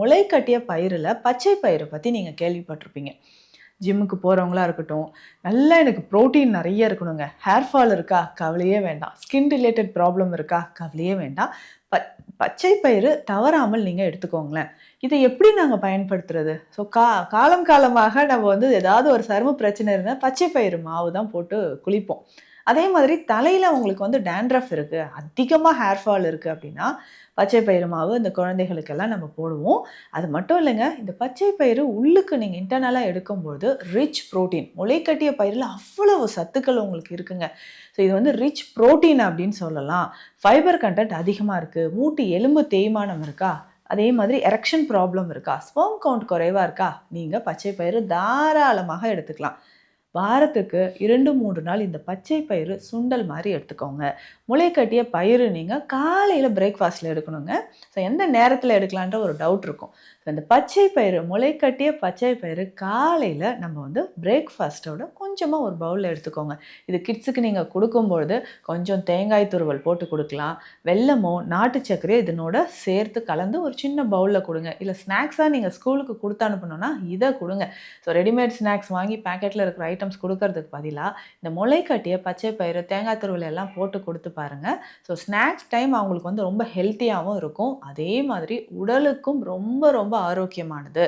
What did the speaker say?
முளை கட்டிய பயிரில் பச்சை பயிரை பற்றி நீங்கள் கேள்விப்பட்டிருப்பீங்க. ஜிம்முக்கு போகிறவங்களா இருக்கட்டும் நல்லா எனக்கு ப்ரோட்டீன் நிறைய இருக்கணுங்க. ஹேர் ஃபால் இருக்கா? கவலையே வேண்டாம். ஸ்கின் ரிலேட்டட் ப்ராப்ளம் இருக்கா? கவலையே வேண்டாம். ப பச்சை பயிறு தவறாமல் நீங்கள் எடுத்துக்கோங்களேன். இதை எப்படி நாங்கள் பயன்படுத்துறது? ஸோ கா காலம் காலமாக நம்ம வந்து ஏதாவது ஒரு சரும பிரச்சனை இருந்தால் பச்சை பயிறு மாவு தான் போட்டு குளிப்போம். அதே மாதிரி தலையில் உங்களுக்கு வந்து டேண்ட்ரஃப் இருக்குது அதிகமாக ஹேர் ஃபால் இருக்குது அப்படின்னா பச்சை பயிறு மாவு இந்த குழந்தைகளுக்கெல்லாம் நம்ம போடுவோம். அது மட்டும் இல்லைங்க இந்த பச்சை பயிறு உள்ளுக்கு நீங்கள் இன்டர்னலாக எடுக்கும்போது ரிச் ப்ரோட்டீன் முளைக்கட்டிய பயிரில் அவ்வளவு சத்துக்கள் உங்களுக்கு இருக்குங்க. ஸோ இது வந்து ரிச் ப்ரோட்டீன் அப்படின்னு சொல்லலாம். ஃபைபர் கண்டென்ட் அதிகமாக இருக்குது மூட்டு எலும்பு தேய்மானம் இருக்கா? அதே மாதிரி எரக்ஷன் ப்ராப்ளம் இருக்கா? ஸ்போம் கவுண்ட் குறைவாக இருக்கா? நீங்கள் பச்சை பயிறு தாராளமாக எடுத்துக்கலாம். வாரத்துக்கு இரண்டு மூன்று நாள் இந்த பச்சை பயிறு சுண்டல் மாதிரி எடுத்துக்கோங்க. முளை கட்டிய பயிறு நீங்கள் காலையில் பிரேக்ஃபாஸ்ட்டில் எடுக்கணுங்க. ஸோ எந்த நேரத்தில் எடுக்கலான்ற ஒரு டவுட் இருக்கும். ஸோ இந்த பச்சை பயிறு முளைக்கட்டிய பச்சை பயிறு காலையில் நம்ம வந்து பிரேக்ஃபாஸ்ட்டோட கொஞ்சமாக ஒரு பவுலில் எடுத்துக்கோங்க. இது கிட்ஸுக்கு நீங்கள் கொடுக்கும்பொழுது கொஞ்சம் தேங்காய் துருவல் போட்டு கொடுக்கலாம். வெல்லமோ நாட்டு சர்க்கரையோ இதனோட சேர்த்து கலந்து ஒரு சின்ன பவுலில் கொடுங்க. இல்லை ஸ்நாக்ஸாக நீங்கள் ஸ்கூலுக்கு கொடுத்து அனுப்பணும்னா இதை கொடுங்க. ஸோ ரெடிமேட் ஸ்நாக்ஸ் வாங்கி பேக்கெட்டில் இருக்கிற ஐட்டம் ஐட்டம்ஸ் கொடுக்கறதுக்கு பதிலாக இந்த முளைக்கட்டியை பச்சை பயிறு தேங்காய் துருவல் எல்லாம் போட்டு கொடுத்து பாருங்கள் ஸோ ஸ்நாக்ஸ் டைம் அவங்களுக்கு வந்து ரொம்ப ஹெல்த்தியாகவும் இருக்கும். அதே மாதிரி உடலுக்கும் ரொம்ப ரொம்ப ஆரோக்கியமானது.